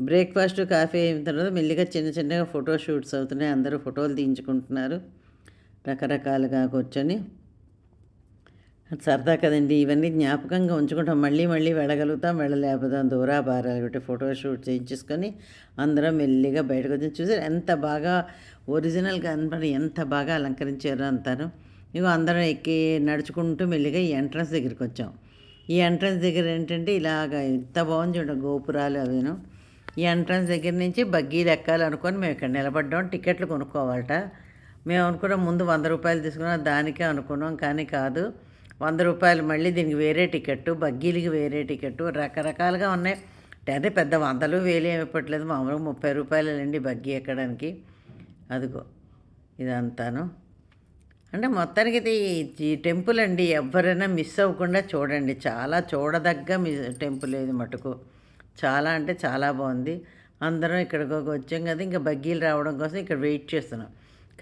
Breakfast coffee అయిన తర్వాత మెల్లిగా చిన్న చిన్నగా ఫోటో షూట్స్ అవుతున్నాయి. అందరూ ఫోటోలు తీయించుకుంటున్నారు. రకరకాలుగా కూర్చొని. సరదా కదండి. ఇవన్నీ జ్ఞాపకంగా ఉంచుకుంటాం. మళ్ళీ మళ్ళీ వెళ్ళగలుగుతాం వెళ్ళలేకపోతాం. దూరాభారాలు ఒకటి ఫోటో షూట్ చేయించేసుకొని అందరం మెల్లిగా బయటకు వచ్చి చూసారు. ఎంత బాగా ఒరిజినల్గా కనపడి ఎంత బాగా అలంకరించారో అంటారు ఇగో అందరం ఎక్కి నడుచుకుంటూ మెల్లిగా ఈ ఎంట్రన్స్ దగ్గరికి వచ్చాం. ఈ ఎంట్రన్స్ దగ్గర ఏంటంటే ఇలాగ ఎంత బాగుంది చూడండి. గోపురాలు అవిను. ఎంట్రన్స్ దగ్గర నుంచి బగ్గీలు ఎక్కాలనుకొని మేము ఇక్కడ నిలబడ్డాం. టికెట్లు కొనుక్కోవాలట. మేము అనుకున్నాం ముందు వంద రూపాయలు తీసుకున్నాం దానికే అనుకున్నాం కానీ కాదు. వంద రూపాయలు మళ్ళీ దీనికి వేరే టికెట్టు బగ్గీలకి వేరే టికెట్టు రకరకాలుగా ఉన్నాయి. అదే పెద్ద వందలు వేలు ఏమి ఇవ్వట్లేదు మామూలుగా ముప్పై రూపాయలండి బగ్గీ ఎక్కడానికి. అదిగో ఇదంతాను. అంటే మొత్తానికి ఇది ఈ టెంపుల్ అండి ఎవరైనా మిస్ అవ్వకుండా చూడండి. చాలా చూడదగ్గ మిస్ టెంపుల్ ఇది మటుకు. చాలా అంటే చాలా బాగుంది. అందరం ఇక్కడికి వచ్చాం కదా ఇంకా బగ్గీలు రావడం కోసం ఇక్కడ వెయిట్ చేస్తున్నాం.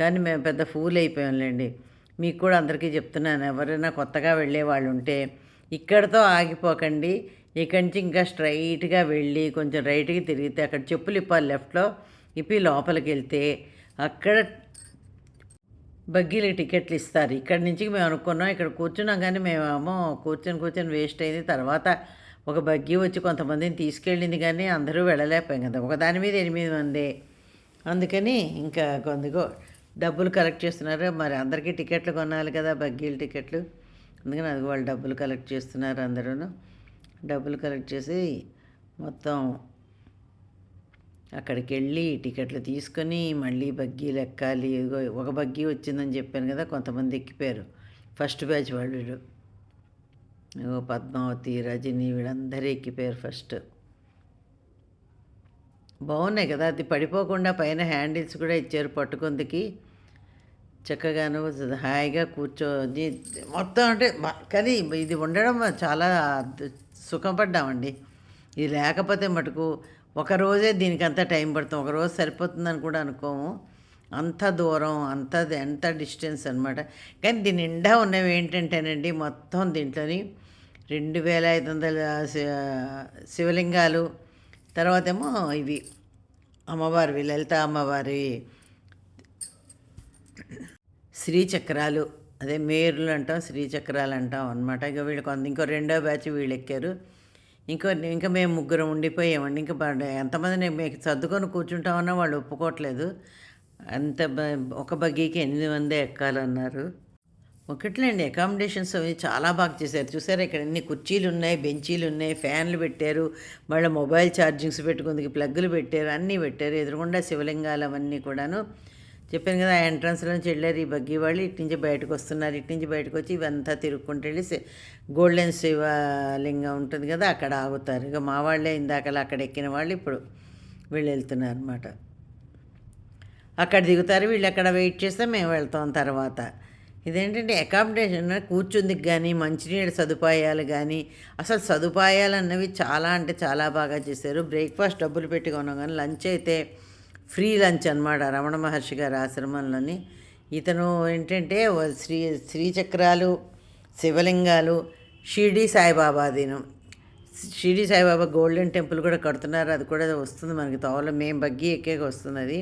కానీ మేము పెద్ద ఫూల్ అయిపోయాంలేండి. మీకు కూడా అందరికీ చెప్తున్నాను ఎవరైనా కొత్తగా వెళ్ళే వాళ్ళు ఉంటే ఇక్కడతో ఆగిపోకండి. ఇక్కడి నుంచి ఇంకా స్ట్రైట్గా వెళ్ళి కొంచెం రైట్కి తిరిగితే అక్కడ చెప్పులు ఇప్పాలి లెఫ్ట్లో ఇప్పి లోపలికి వెళ్తే అక్కడ బగ్గీలకి టికెట్లు ఇస్తారు. ఇక్కడి నుంచి మేము అనుకున్నాం ఇక్కడ కూర్చున్నాం కానీ మేమేమో కూర్చొని కూర్చొని వేస్ట్ అయింది. తర్వాత ఒక బగ్గి వచ్చి కొంతమందిని తీసుకెళ్ళింది కానీ అందరూ వెళ్ళలేకపోయాం కదా. ఒక దాని మీద ఎనిమిది మంది. అందుకని ఇంకా కొందుకో డబ్బులు కలెక్ట్ చేస్తున్నారు. మరి అందరికీ టికెట్లు కొనాలి కదా బగ్గీల టికెట్లు. అందుకని అది వాళ్ళు డబ్బులు కలెక్ట్ చేస్తున్నారు అందరూ డబ్బులు కలెక్ట్ చేసి మొత్తం అక్కడికి వెళ్ళి టికెట్లు తీసుకొని మళ్ళీ బగ్గీలు ఎక్కాలి. ఒక బగ్గీ వచ్చిందని చెప్పాను కదా కొంతమంది ఎక్కిపోయారు. ఫస్ట్ బ్యాచ్ వాళ్ళు. ఓ పద్మావతి రజని వీళ్ళందరికీ ఎక్కిపోయారు ఫస్ట్. బాగున్నాయి కదా అది పడిపోకుండా పైన హ్యాండిల్స్ కూడా ఇచ్చారు పట్టుకుందికి. చక్కగాను హాయిగా కూర్చొని మొత్తం అంటే కానీ ఇది ఉండడం చాలా సుఖపడ్డామండి ఇది లేకపోతే మటుకు ఒక రోజే టైం పడుతుంది ఒక రోజు సరిపోతుందని కూడా అనుకోము. అంత దూరం అంత ఎంత డిస్టెన్స్ అనమాట కానీ దీని నిండా ఉన్నవి ఏంటంటేనండి మొత్తం దీంట్లోని రెండు వేల ఐదు వందల శి- శివలింగాలు తర్వాత ఏమో ఇవి అమ్మవారివి లలిత అమ్మవారి శ్రీచక్రాలు అదే మేరులు అంటాం శ్రీచక్రాలు అంటాం అనమాట ఇక వీళ్ళు కొంత ఇంకో రెండో బ్యాచ్ వీళ్ళు ఎక్కారు ఇంకో ఇంకా మేము ముగ్గురం ఉండిపోయామండి. ఇంకా ఎంతమంది ఎంతమందిని మీకు సర్దుకొని కూర్చుంటామన్నా వాళ్ళు ఒప్పుకోవట్లేదు. అంత బ- ఒక బగ్గీకి ఎనిమిది మంది ఎక్కాలన్నారు. ఒకట్లేండి అకామిడేషన్స్ అవి చాలా బాగా చేశారు. చూసారా ఇక్కడ ఎన్ని కుర్చీలు ఉన్నాయి బెంచీలు ఉన్నాయి ఫ్యాన్లు పెట్టారు మళ్ళీ మొబైల్ ఛార్జింగ్స్ పెట్టుకుందుకు ప్లగ్గులు పెట్టారు అన్నీ పెట్టారు ఎదురుగుండా శివలింగాలు అవన్నీ కూడాను. చెప్పాను కదా ఎంట్రన్స్ నుంచి వెళ్ళారు ఈ బగ్గి వాళ్ళు ఇటు నుంచి బయటకు వస్తున్నారు ఇటు నుంచి బయటకు వచ్చి ఇవంతా తిరుక్కుంటూ వెళ్ళి గోల్డెన్ శివలింగం ఉంటుంది కదా అక్కడ ఆగుతారు. ఇక మా వాళ్ళే ఇందాకలా అక్కడ ఎక్కిన వాళ్ళు ఇప్పుడు వీళ్ళు వెళ్తున్నారు అనమాట అక్కడ దిగుతారు వీళ్ళు అక్కడ వెయిట్ చేస్తే మేము వెళ్తాం తర్వాత. ఇదేంటంటే అకామిడేషన్ కూర్చుందికి కానీ మంచినీళ్ళ సదుపాయాలు కానీ అసలు సదుపాయాలు అన్నవి చాలా అంటే చాలా బాగా చేశారు. బ్రేక్ఫాస్ట్ డబ్బులు పెట్టి కొన్నాం కానీ లంచ్ అయితే ఫ్రీ లంచ్ అనమాట రమణ మహర్షి గారి ఆశ్రమంలోని. ఇతను ఏంటంటే శ్రీ శ్రీచక్రాలు శివలింగాలు షిరిడీ సాయిబాబా దినం. షిరిడి సాయిబాబా గోల్డెన్ టెంపుల్ కూడా కడుతున్నారు అది కూడా వస్తుంది మనకి తోవలో. మేము బగ్గి ఎక్కేకి వస్తుంది అది.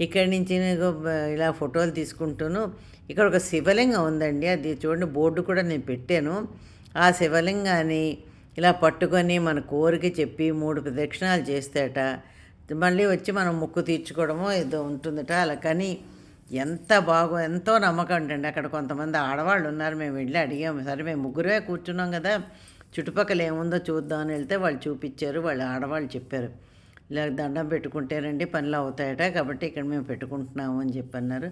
ఇక్కడి నుంచి నేను ఇలా ఫోటోలు తీసుకుంటూను. ఇక్కడ ఒక శివలింగం ఉందండి. అది చూడండి బోర్డు కూడా నేను పెట్టాను. ఆ శివలింగాన్ని ఇలా పట్టుకొని మన కోరిక చెప్పి మూడు ప్రదక్షిణాలు చేస్తేట మళ్ళీ వచ్చి మనం ముక్కు తీర్చుకోవడమో ఏదో ఉంటుందట అలా. కానీ ఎంత బాగో ఎంతో నమ్మకం అంటండి అక్కడ కొంతమంది ఆడవాళ్ళు ఉన్నారు. మేము వెళ్ళి అడిగాము సరే మేము ముగ్గురే కూర్చున్నాం కదా చుట్టుపక్కల ఏముందో చూద్దామని వెళ్తే వాళ్ళు చూపించారు. వాళ్ళు ఆడవాళ్ళు చెప్పారు. ఇలా దండం పెట్టుకుంటేనండి పనులు అవుతాయట. కాబట్టి ఇక్కడ మేము పెట్టుకుంటున్నాము అని చెప్పన్నారు.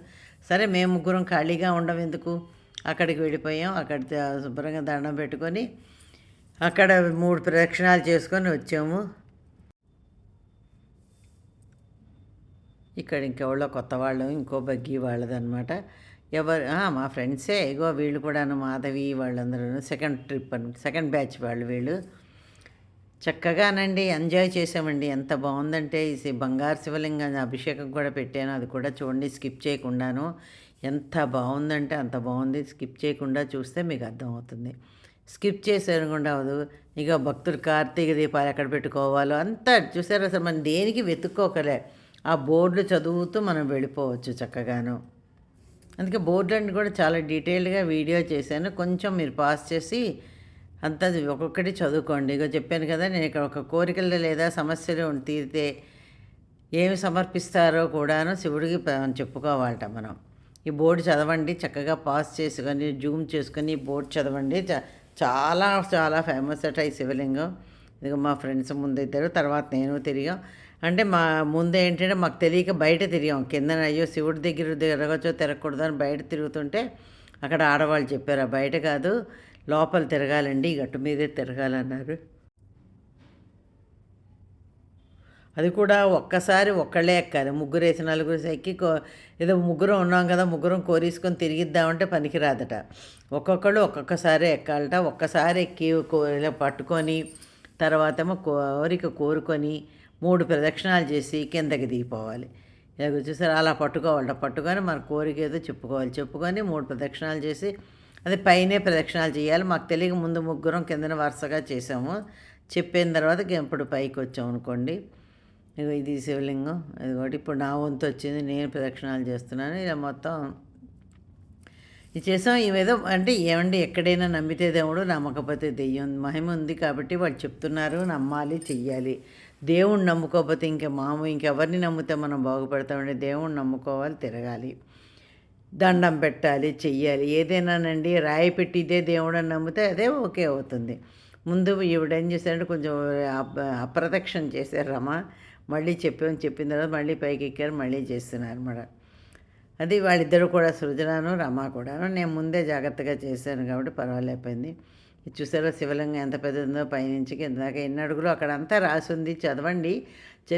సరే మేము ముగ్గురం ఖాళీగా ఉండం ఎందుకు? అక్కడికి వెళ్ళిపోయాం. అక్కడ శుభ్రంగా దండం పెట్టుకొని అక్కడ మూడు ప్రదక్షిణాలు చేసుకొని వచ్చాము. ఇక్కడ ఇంకెవరో కొత్త వాళ్ళు ఇంకో బగ్గి వాళ్ళదనమాట ఎవరు మా ఫ్రెండ్సే. ఇగో వీళ్ళు కూడాను మాధవి వాళ్ళందరూ సెకండ్ ట్రిప్ అని సెకండ్ బ్యాచ్ వాళ్ళు వీళ్ళు. చక్కగానండి ఎంజాయ్ చేసామండి ఎంత బాగుందంటే ఈ బంగారు శివలింగాన్ని అభిషేకం కూడా పెట్టాను. అది కూడా చూడండి స్కిప్ చేయకుండాను. ఎంత బాగుందంటే అంత బాగుంది. స్కిప్ చేయకుండా చూస్తే మీకు అర్థమవుతుంది. స్కిప్ చేసేయకుండా అవదు ఇక భక్తులు కార్తీక దీపాలు ఎక్కడ పెట్టుకోవాలో అంతా చూసారు అసలు మనం దేనికి వెతుక్కోకలే. ఆ బోర్డులు చదువుతూ మనం వెళ్ళిపోవచ్చు చక్కగాను. అందుకే బోర్డులన్నీ కూడా చాలా డీటెయిల్డ్గా వీడియో చేశాను. కొంచెం మీరు పాస్ చేసి అంతా ఒక్కొక్కటి చదువుకోండి. ఇక చెప్పాను కదా నేను ఇక్కడ ఒక కోరికలు లేదా సమస్యలు తీరితే ఏమి సమర్పిస్తారో కూడాను శివుడికి చెప్పుకోవాలట మనం. ఈ బోర్డు చదవండి చక్కగా పాస్ చేసుకొని జూమ్ చేసుకొని బోర్డు చదవండి. చ- చాలా చాలా ఫేమస్ అట ఈ శివలింగం. ఇదిగో మా ఫ్రెండ్స్ ముందు తర్వాత నేను తిరిగాం. అంటే మా ముందు ఏంటంటే మాకు తెలియక బయట తిరిగాం. కింద అయ్యో శివుడి దగ్గర తిరగచ్చో తిరగకూడదు అని బయట తిరుగుతుంటే అక్కడ ఆడవాళ్ళు చెప్పారు బయట కాదు లోపల తిరగాలండి గట్టు మీదే తిరగాలన్నారు. అది కూడా ఒక్కసారి ఒక్కళ్ళే ఎక్కాలి. ముగ్గురు వేసి నలుగురు ఎక్కి కో ఏదో ముగ్గురం ఉన్నాం కదా ముగ్గురం కోరేసుకొని తిరిగిద్దామంటే పనికిరాదట. ఒక్కొక్కళ్ళు ఒక్కొక్కసారి ఎక్కాలట. ఒక్కసారి ఎక్కి ఇలా పట్టుకొని తర్వాత ఏమో కోరిక కోరుకొని మూడు ప్రదక్షిణాలు చేసి కిందకి దిగిపోవాలి. ఇలా చూసారు అలా పట్టుకోవాలట. పట్టుకొని మన కోరిక ఏదో చెప్పుకోవాలి. చెప్పుకొని మూడు ప్రదక్షిణాలు చేసి అది పైనే ప్రదక్షిణాలు చేయాలి. మాకు తెలియక ముందు ముగ్గురం కిందన వరుసగా చేసాము చెప్పిన తర్వాత ఇప్పుడు పైకి వచ్చాం అనుకోండి. ఇది శివలింగం అది ఒకటి. ఇప్పుడు నా వంతు వచ్చింది నేను ప్రదక్షిణాలు చేస్తున్నాను. ఇలా మొత్తం ఇది చేసాం. ఇవేదో అంటే ఏమండి ఎక్కడైనా నమ్మితే దేవుడు నమ్మకపోతే దెయ్యం. మహిమ ఉంది కాబట్టి వాళ్ళు చెప్తున్నారు నమ్మాలి చెయ్యాలి. దేవుణ్ణి నమ్ముకోకపోతే ఇంకా మాము ఇంకెవరిని నమ్మితే మనం బాగుపడతామండి. దేవుణ్ణి నమ్ముకోవాలి తిరగాలి. దండం పెట్టాలి చెయ్యాలి. ఏదైనానండి? రాయి పెట్టి ఇదే దేవుడు అని నమ్మితే అదే ఓకే అవుతుంది. ముందు ఈవిడ ఏం చేశారంటే కొంచెం అప- అప్రదక్షిణ చేశారు రమ. మళ్ళీ చెప్పామని చెప్పిన తర్వాత మళ్ళీ పైకి ఎక్కారు మళ్ళీ చేస్తున్నారు అనమాట అది వాళ్ళిద్దరు కూడా సృజనాను రమ కూడాను. నేను ముందే జాగ్రత్తగా చేశాను కాబట్టి పర్వాలేకపోయింది ఇది చూసారా శివలింగం ఎంత పెద్దదో పైనుంచి కింద దాకా ఎన్ని అడుగులు అక్కడ అంతా రాసి ఉంది చదవండి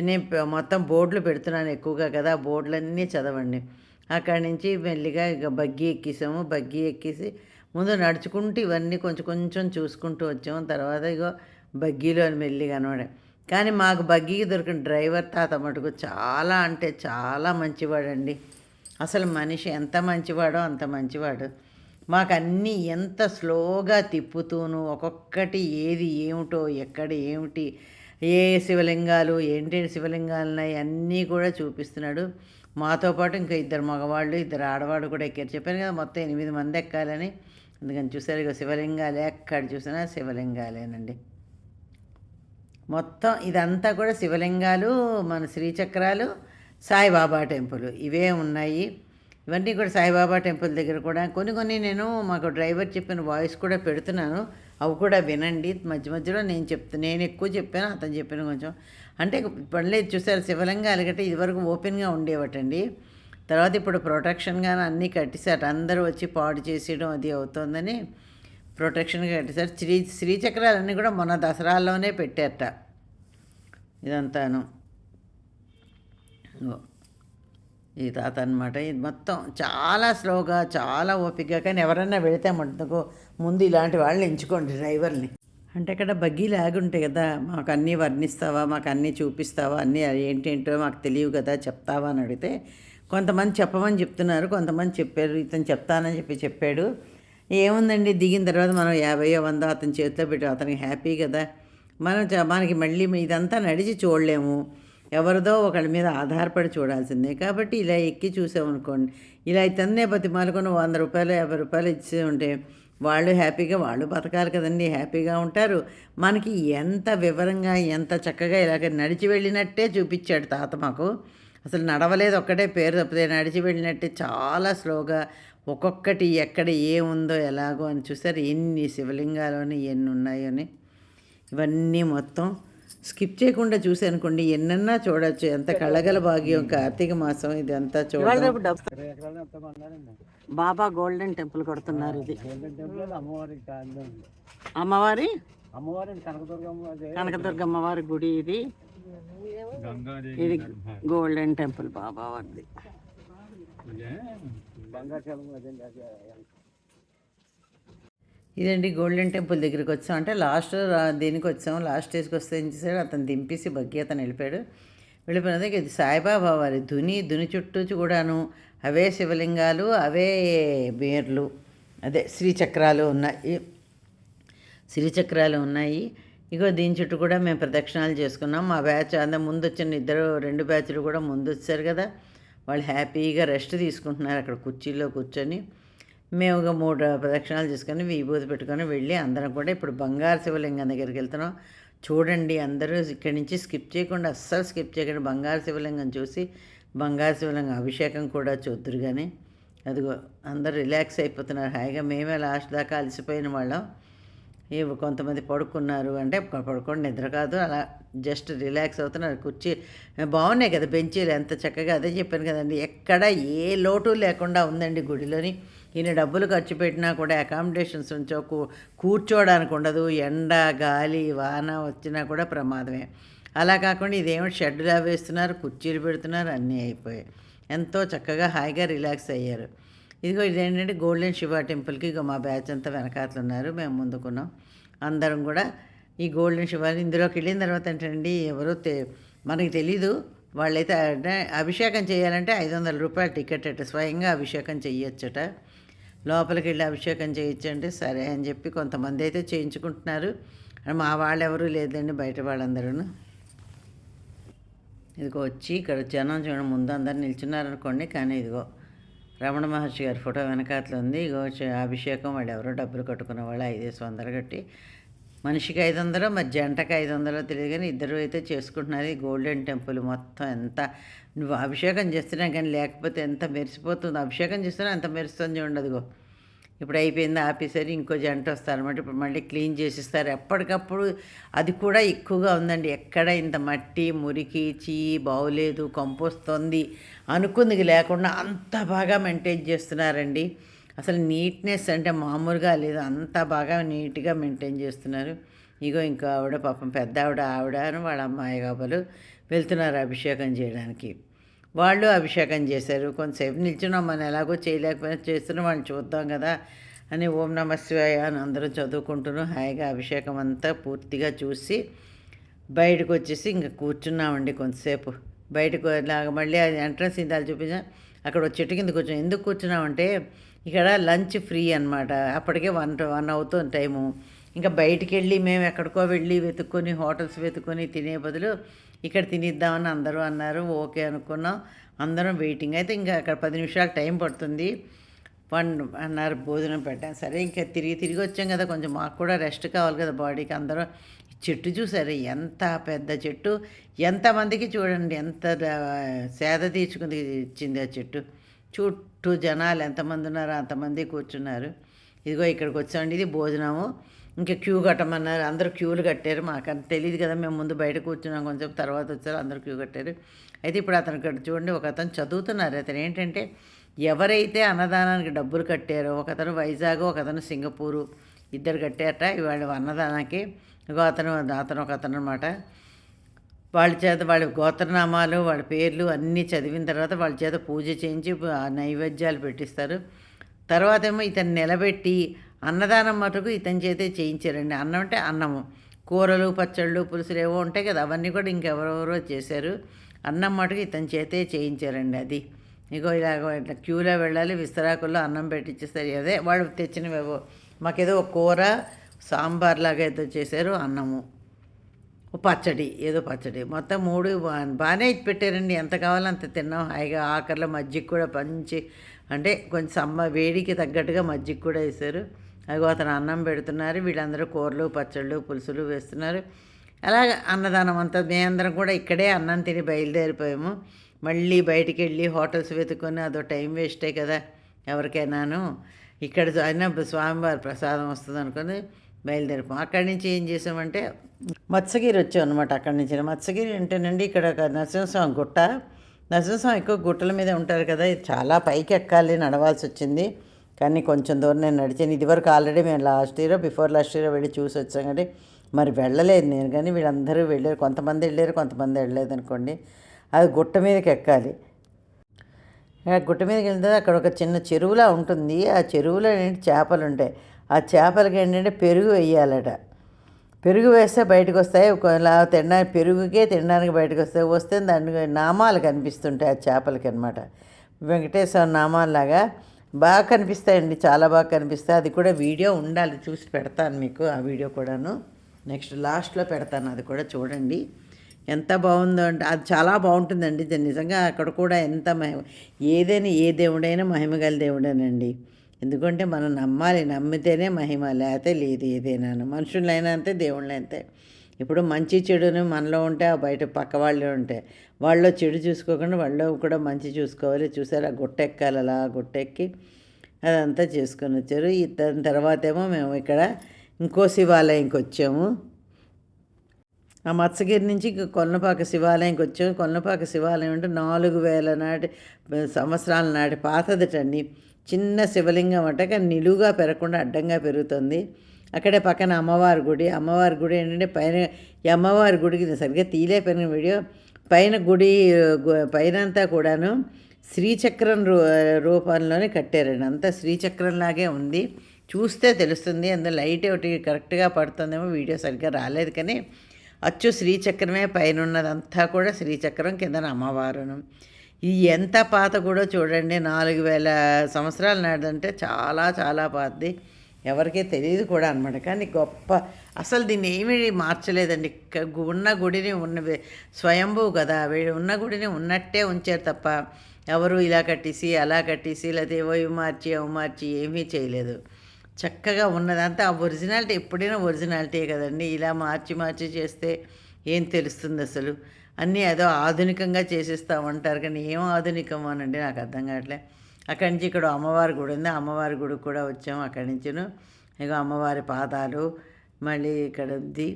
నేను మొత్తం బోర్డులు పెడుతున్నాను ఎక్కువగా కదా బోర్డులన్నీ చదవండి. అక్కడి నుంచి మెల్లిగా ఇక బగ్గి ఎక్కేసాము. బగ్గి ఎక్కేసి ముందు నడుచుకుంటూ ఇవన్నీ కొంచెం కొంచెం చూసుకుంటూ వచ్చాము. తర్వాత ఇగో బగ్గీలో మెల్లిగా అనమాట. కానీ మాకు బగ్గీకి దొరికిన డ్రైవర్ తాత మటుకు చాలా అంటే చాలా మంచివాడండి. అసలు మనిషి ఎంత మంచివాడో అంత మంచివాడు. మాకు అన్నీ ఎంత స్లోగా తిప్పుతూను ఒక్కొక్కటి ఏది ఏమిటో ఎక్కడ ఏమిటి ఏ శివలింగాలు ఏంటి శివలింగాలు ఉన్నాయి అన్నీ కూడా చూపిస్తున్నాడు. మాతో పాటు ఇంకా ఇద్దరు మగవాళ్ళు ఇద్దరు ఆడవాళ్ళు కూడా ఎక్కారు. చెప్పాను కదా మొత్తం ఎనిమిది మంది ఎక్కాలని. అందుకని చూసారు ఇక శివలింగాలే ఎక్కడ చూసినా శివలింగాలేనండి. మొత్తం ఇదంతా కూడా శివలింగాలు మన శ్రీచక్రాలు సాయిబాబా టెంపుల్. ఇవే ఉన్నాయి. ఇవన్నీ కూడా సాయిబాబా టెంపుల్ దగ్గర కూడా. కొన్ని కొన్ని నేను మాకు డ్రైవర్ చెప్పిన వాయిస్ కూడా పెడుతున్నాను. అవి కూడా వినండి. మధ్య మధ్యలో నేను చెప్తాను నేను ఎక్కువ చెప్పాను అతను చెప్పిన కొంచెం. అంటే పనులే చూసారు శివలింగాలు గట్రా ఇదివరకు ఓపెన్గా ఉండేవటండి. తర్వాత ఇప్పుడు ప్రొటెక్షన్గా అన్నీ కట్టేశారు. అందరూ వచ్చి పాడు చేసేయడం అది అవుతుందని ప్రొటెక్షన్గా కట్టేశారు. శ్రీ శ్రీచక్రాలన్నీ కూడా మొన్న దసరాల్లోనే పెట్టారట. ఇదంతాను. ఈ తాత అనమాట ఇది మొత్తం చాలా స్లోగా చాలా ఓపికగా కానీ ఎవరన్నా వెళితే మటుకు ముందు ఇలాంటి వాళ్ళని ఎంచుకోండి డ్రైవర్ని. అంటే ఇక్కడ బగ్గీ లాగి ఉంటాయి కదా మాకు అన్నీ వర్ణిస్తావా మాకు అన్నీ చూపిస్తావా అన్నీ ఏంటేంటో మాకు తెలియవు కదా చెప్తావా అని అడిగితే కొంతమంది చెప్పమని చెప్తున్నారు కొంతమంది చెప్పారు ఇతను చెప్తానని చెప్పి చెప్పాడు. ఏముందండి దిగిన తర్వాత మనం యాభైయో వందో అతని చేతిలో పెట్టి అతనికి హ్యాపీ కదా. మనం మనకి మళ్ళీ ఇదంతా నడిచి చూడలేము. ఎవరిదో ఒకళ్ళ మీద ఆధారపడి చూడాల్సిందే. కాబట్టి ఇలా ఎక్కి చూసామనుకోండి ఇలా ఇతన్నే బతిమాలుకొని వంద రూపాయలు యాభై రూపాయలు ఇచ్చి ఉంటే వాళ్ళు హ్యాపీగా వాళ్ళు బతకాలి కదండి హ్యాపీగా ఉంటారు. మనకి ఎంత వివరంగా ఎంత చక్కగా ఇలాగ నడిచి వెళ్ళినట్టే చూపించాడు తాత మాకు. అసలు నడవలేదు ఒక్కటే పేరు తప్పితే నడిచి వెళ్ళినట్టే చాలా స్లోగా ఒక్కొక్కటి ఎక్కడ ఏముందో ఎలాగో అని చూసారు ఎన్ని శివలింగాలోని ఎన్ని ఉన్నాయో అని. ఇవన్నీ మొత్తం స్కిప్ చేయకుండా చూసానుకోండి ఎన్నన్నా చూడొచ్చు. ఎంత కళ్ళగల భాగ్యం కార్తీక మాసం ఇదంతా చూడడం. బాబా గోల్డెన్ టెంపుల్ కొడుతున్నారు ఇది. అమ్మవారి కారణం అమ్మవారి? అమ్మవారి కనకదుర్గమ్మ అమ్మవారి గుడి ఇది. ఇది గోల్డెన్ టెంపుల్ బాబా వారిది. ఇదండి గోల్డెన్ టెంపుల్ దగ్గరికి వచ్చాం. అంటే లాస్ట్ దీనికి వచ్చాం? లాస్ట్ స్టేజ్కి వస్తే ఏం చేశాడు? అతను దింపేసి బగ్గి అతను వెళ్ళిపోయాడు. వెళ్ళిపోయినది ఇది సాయిబాబా వారి ధుని ధుని చుట్టూ కూడాను అవే శివలింగాలు అవే బేర్లు అదే శ్రీచక్రాలు ఉన్నాయి. శ్రీచక్రాలు ఉన్నాయి. ఇగో దీని చుట్టూ కూడా మేము ప్రదక్షిణాలు చేసుకున్నాం. మా బ్యాచ్ అంత ముందు వచ్చిన ఇద్దరు రెండు బ్యాచ్లు కూడా ముందు వచ్చారు కదా. వాళ్ళు హ్యాపీగా రెస్ట్ తీసుకుంటున్నారు అక్కడ కుర్చీలో కూర్చొని. మేము ఒక మూడు ప్రదక్షిణాలు చేసుకొని విభూతి పెట్టుకొని వెళ్ళి అందరం కూడా ఇప్పుడు బంగారు శివలింగం దగ్గరికి వెళ్తున్నాం. చూడండి అందరూ ఇక్కడి నుంచి స్కిప్ చేయకుండా అస్సలు స్కిప్ చేయకుండా బంగారు శివలింగం చూసి బంగారు శివలింగం అభిషేకం కూడా చూద్దరు కానీ అదిగో అందరూ రిలాక్స్ అయిపోతున్నారు. హాయిగా మేమే లాస్ట్ దాకా అలసిపోయిన వాళ్ళం. ఇవి కొంతమంది పడుకున్నారు అంటే పడుకోండి నిద్ర కాదు. అలా జస్ట్ రిలాక్స్ అవుతున్నారు. కుర్చీ బాగున్నాయి కదా బెంచీలు ఎంత చక్కగా. అదే చెప్పాను కదండి ఎక్కడ ఏ లోటు లేకుండా ఉందండి గుడిలోని. ఈయన డబ్బులు ఖర్చు పెట్టినా కూడా అకామిడేషన్స్ ఉంచో కూ- కూర్చోవడానికి ఉండదు. ఎండ గాలి వాన వచ్చినా కూడా ప్రమాదమే. అలా కాకుండా ఇదేమో షెడ్లా వేస్తున్నారు కుర్చీలు పెడుతున్నారు అన్నీ అయిపోయాయి. ఎంతో చక్కగా హాయిగా రిలాక్స్ అయ్యారు. ఇదిగో ఇదేంటంటే గోల్డెన్ శివ టెంపుల్కి ఇక మా బ్యాచ్ అంతా వెనకాతలు ఉన్నారు మేము ముందుకున్నాం. అందరం కూడా ఈ గోల్డెన్ శివ ఇందులోకి వెళ్ళిన తర్వాత ఏంటండి ఎవరో తె మనకి తెలీదు. వాళ్ళైతే అభిషేకం చేయాలంటే ఐదు వందల రూపాయల టికెట్ అట స్వయంగా అభిషేకం చేయొచ్చట లోపలికి వెళ్ళి అభిషేకం చేయించండి సరే అని చెప్పి కొంతమంది అయితే చేయించుకుంటున్నారు. మా వాళ్ళు ఎవరూ లేదండి బయట వాళ్ళందరూ ఇదిగో వచ్చి ఇక్కడ జనం చూడండి ముందు అందరు నిల్చున్నారు అనుకోండి కానీ ఇదిగో రమణ మహర్షి గారి ఫోటో వెనకాతలు ఉంది ఇగో అభిషేకం వాళ్ళు ఎవరో డబ్బులు కట్టుకున్న వాళ్ళు ఐదేసి వందలు కట్టి మనిషికి ఐదు వందలు మరి జంటకి ఐదు వందలు తెలియదు కానీ ఇద్దరు అయితే చేసుకుంటున్నారు. ఈ గోల్డెన్ టెంపుల్ మొత్తం ఎంత నువ్వు అభిషేకం చేస్తున్నా కానీ లేకపోతే ఎంత మెరిసిపోతుంది. అభిషేకం చేస్తున్నా ఎంత మెరుస్తుంది ఉండదుగో ఇప్పుడు అయిపోయింది ఆపేసరి ఇంకో జంట వస్తారన్నమాట. ఇప్పుడు మళ్ళీ క్లీన్ చేసిస్తారు. ఎప్పటికప్పుడు అది కూడా ఎక్కువగా ఉందండి. ఎక్కడ ఇంత మట్టి మురికి చీ బాగులేదు కంపోస్తుంది అనుకుంది లేకుండా అంత బాగా మెయింటైన్ చేస్తున్నారండి. అసలు నీట్నెస్ అంటే మామూలుగా లేదు. అంత బాగా నీట్గా మెయింటైన్ చేస్తున్నారు. ఇగో ఇంకో ఆవిడ పాపం పెద్ద ఆవిడ ఆవిడను వాళ్ళ అమ్మాయి కాబలు వెళ్తున్నారు అభిషేకం చేయడానికి. వాళ్ళు అభిషేకం చేశారు. కొంతసేపు నిల్చున్నాం. మనం ఎలాగో చేయలేకపోయినా చేస్తున్నాం వాళ్ళని చూద్దాం కదా అని ఓం నమ శివాయ అని అందరం చదువుకుంటున్నాం. హాయిగా అభిషేకం అంతా పూర్తిగా చూసి బయటకు వచ్చేసి ఇంకా కూర్చున్నామండి కొంతసేపు. బయటకు మళ్ళీ అది ఎంట్రన్స్ ఇందాలు చూపించా. అక్కడ ఒక చెట్టు కింద కూర్చున్నాం. ఎందుకు కూర్చున్నామంటే ఇక్కడ లంచ్ ఫ్రీ అనమాట అప్పటికే వన్ వన్ అవుతుంది టైము. ఇంకా బయటికి వెళ్ళి మేము ఎక్కడికో వెళ్ళి వెతుక్కొని హోటల్స్ వెతుక్కొని తినే బదులు ఇక్కడ తినిద్దామని అందరూ అన్నారు. ఓకే అనుకున్నాం. అందరం వెయిటింగ్. అయితే ఇంకా అక్కడ పది నిమిషాలు టైం పడుతుంది. వన్ అన్నారు భోజనం పెట్టాం. సరే ఇంకా తిరిగి తిరిగి వచ్చాం కదా. కొంచెం మాకు కూడా రెస్ట్ కావాలి కదా బాడీకి. అందరం చెట్టు చూసారు? ఎంత పెద్ద చెట్టు. ఎంతమందికి చూడండి ఎంత సేద తీర్చుకుంది ఇచ్చింది ఆ చెట్టు. చుట్టూ జనాలు ఎంతమంది ఉన్నారో అంతమంది కూర్చున్నారు. ఇదిగో ఇక్కడికి వచ్చామండి ఇది భోజనము. ఇంకా క్యూ కట్టమన్నారు అందరూ క్యూలు కట్టారు. మాకు అంత తెలియదు కదా మేము ముందు బయట కూర్చున్నాం కొంచెం తర్వాత వచ్చారు అందరూ క్యూ కట్టారు. అయితే ఇప్పుడు అతను ఇక్కడ చూడండి ఒక అతను చదువుతున్నారు. అతను ఏంటంటే ఎవరైతే అన్నదానానికి డబ్బులు కట్టారో ఒక అతను వైజాగ్ ఒక అతను సింగపూరు ఇద్దరు కట్టారట ఇవాళ అన్నదానానికి. ఇంకో అతను అతను ఒక అతను అనమాట వాళ్ళ చేత వాళ్ళ గోత్రనామాలు వాళ్ళ పేర్లు అన్నీ చదివిన తర్వాత వాళ్ళ చేత పూజ చేయించి నైవేద్యాలు పెట్టిస్తారు. తర్వాత ఏమో ఇతను నిలబెట్టి అన్నదానం మటుకు ఇతని చేతే చేయించారండి. అన్నం అంటే అన్నము. కూరలు పచ్చళ్ళు పులుసులు ఏవో ఉంటాయి కదా అవన్నీ కూడా ఇంకెవరెవరో చేశారు. అన్నం మటుకు ఇతని చేతే చేయించారండి అది. ఇగో ఇలాగ ఇట్లా క్యూలో వెళ్ళాలి విస్తరాకుల్లో అన్నం పెట్టించేస్తారు అదే వాళ్ళు తెచ్చినవేవో. మాకేదో ఒక కూర సాంబార్ లాగా ఏదో చేశారు అన్నము. పచ్చడి ఏదో పచ్చడి. మొత్తం మూడు బా- బాగానే ఇచ్చి పెట్టారండి. ఎంత కావాలో అంత తిన్నాం. హాయిగా ఆఖరిలో మజ్జిగ కూడా పంచి అంటే కొంచెం సమ్మ వేడికి తగ్గట్టుగా మజ్జిగ కూడా వేశారు. అదిగో అతను అన్నం పెడుతున్నారు. వీళ్ళందరూ కూరలు పచ్చళ్ళు పులుసులు వేస్తున్నారు. అలాగ అన్నదానం అంతా మేమందరం కూడా ఇక్కడే అన్నం తిని బయలుదేరిపోయాము. మళ్ళీ బయటికి వెళ్ళి హోటల్స్ వెతుకొని అదో టైం వేస్టే కదా ఎవరికైనాను. ఇక్కడ అయినా స్వామివారి ప్రసాదం వస్తుంది అనుకుని బయలుదేరిపోం. అక్కడి నుంచి ఏం చేసామంటే మత్స్యగిరి వచ్చాం అనమాట అక్కడి నుంచి. మత్స్యగిరి అంటేనండి ఇక్కడ ఒక నరసింహస్వామి గుట్ట. నరసింహస్వామి ఎక్కువ గుట్టల మీద ఉంటారు కదా చాలా పైకి ఎక్కాలి నడవాల్సి వచ్చింది. కానీ కొంచెం దూరం నేను నడిచాను. ఇదివరకు ఆల్రెడీ మేము last year before last year వెళ్ళి చూసి వచ్చాం కానీ మరి వెళ్ళలేదు నేను. కానీ వీళ్ళందరూ వెళ్ళారు. కొంతమంది వెళ్ళారు కొంతమంది వెళ్ళలేదు అనుకోండి. అది గుట్ట మీదకి ఎక్కాలి. గుట్ట మీదకి వెళ్తే అక్కడ ఒక చిన్న చెరువులా ఉంటుంది. ఆ చెరువులో ఏంటి? చేపలు ఉంటాయి ఆ చేపలకి ఏంటంటే పెరుగు వేయాలట. పెరుగు వేస్తే బయటకు వస్తాయి ఒకలా తినడానికి పెరుగుకే తినడానికి బయటకు వస్తాయి వస్తే దాని నామాలు కనిపిస్తుంటాయి ఆ చేపలకి అనమాట వెంకటేశ్వర నామాలాగా బాగా కనిపిస్తాయండి చాలా బాగా కనిపిస్తాయి. అది కూడా వీడియో ఉండాలి చూసి పెడతాను మీకు ఆ వీడియో కూడాను. నెక్స్ట్ లాస్ట్లో పెడతాను అది కూడా చూడండి. ఎంత బాగుందో అంటే అది చాలా బాగుంటుందండి. నిజంగా అక్కడ కూడా ఎంత మహిమ ఏదైనా ఏ దేవుడైనా మహిమగల దేవుడేనండి. ఎందుకంటే మనం నమ్మాలి నమ్మితేనే మహిమ లేకపోతే లేదు ఏదైనా మనుషులైనా అంతే దేవుళ్ళైనా అంతే. ఇప్పుడు మంచి చెడుని మనలో ఉంటే ఆ బయట పక్క వాళ్ళు ఉంటే వాళ్ళు చెడు చూసుకోకుండా వాళ్ళు కూడా మంచి చూసుకోవాలి. చూసారా? గుట్టెక్కాలి అలా గుట్టెక్కి అదంతా చేసుకొని వచ్చారు. ఈ దాని తర్వాత ఏమో మేము ఇక్కడ ఇంకో శివాలయంకి వచ్చాము. ఆ మత్స్యగిరి నుంచి ఇంక కొల్లపాక శివాలయంకి వచ్చాము. కొల్లపాక శివాలయం అంటే నాలుగు వేల నాటి సంవత్సరాల నాటి పాతదటండి. చిన్న శివలింగం అట కానీ నిలువుగా పెరగకుండా అడ్డంగా పెరుగుతుంది. అక్కడే పక్కన అమ్మవారి గుడి. అమ్మవారి గుడి ఏంటంటే పైన అమ్మవారి గుడికి సరిగ్గా సరిగ్గా తీలేపోయిన వీడియో. పైన గుడి పైనంతా కూడాను శ్రీచక్రం రూ రూపంలోనే కట్టారండి. అంతా శ్రీచక్రం లాగే ఉంది. చూస్తే తెలుస్తుంది. అందులో లైట్ ఒకటి కరెక్ట్గా పడుతుందేమో వీడియో సరిగ్గా రాలేదు కానీ అచ్చు శ్రీచక్రమే పైన ఉన్నదంతా కూడా శ్రీచక్రం కిందన అమ్మవారును. ఇది ఎంత పాత కూడా చూడండి నాలుగు వేల సంవత్సరాల నాటిదంటే చాలా చాలా పాతది. ఎవరికీ తెలియదు కూడా అనమాట కానీ గొప్ప అసలు దీన్ని ఏమీ మార్చలేదండి. ఉన్న గుడిని ఉన్న స్వయంభూ కదా. వీడు ఉన్న గుడిని ఉన్నట్టే ఉంచారు తప్ప ఎవరు ఇలా కట్టేసి అలా కట్టేసి లేకపోతే ఏవో ఇవి మార్చి అవి మార్చి ఏమీ చేయలేదు. చక్కగా ఉన్నదంతా ఆ ఒరిజినాలిటీ ఎప్పుడైనా ఒరిజినాలిటీ కదండి. ఇలా మార్చి మార్చి చేస్తే ఏం తెలుస్తుంది అసలు? అన్నీ ఏదో ఆధునికంగా చేసేస్తామంటారు కానీ ఏం ఆధునికం అనండి నాకు అర్థం కావట్లే. అక్కడి నుంచి ఇక్కడ అమ్మవారి గుడి ఉంది. అమ్మవారి గుడికి కూడా వచ్చాము అక్కడి నుంచిను. ఇగో అమ్మవారి పాదాలు మళ్ళీ ఇక్కడ ఉంది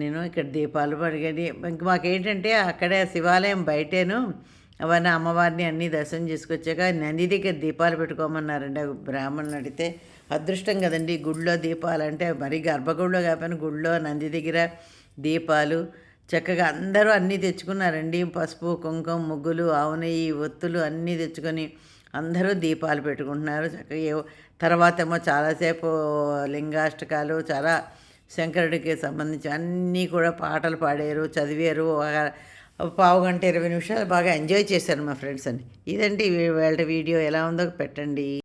నేను ఇక్కడ దీపాలు పడిగడి ఇంక మాకేంటంటే అక్కడే శివాలయం బయటేను. అవన్నీ అమ్మవారిని అన్నీ దర్శనం చేసుకొచ్చాక నంది దగ్గర దీపాలు పెట్టుకోమన్నారండి. బ్రాహ్మణులు అడిగితే అదృష్టం కదండి. గుడిలో దీపాలు అంటే మరీ గర్భగుడిలో కాకపోయినా గుడిలో నంది దగ్గర దీపాలు చక్కగా అందరూ అన్నీ తెచ్చుకున్నారండి. పసుపు కుంకుమ ముగ్గులు ఆవునెయ్యి ఒత్తులు అన్నీ తెచ్చుకొని అందరూ దీపాలు పెట్టుకుంటున్నారు. చక్కగా తర్వాత ఏమో చాలాసేపు లింగాష్టకాలు చాలా శంకరుడికి సంబంధించి అన్నీ కూడా పాటలు పాడారు చదివారు. పావు గంట ఇరవై నిమిషాలు బాగా ఎంజాయ్ చేశారు మా ఫ్రెండ్స్ అని ఇదండి వీళ్ళ వీడియో ఎలా ఉందో పెట్టండి.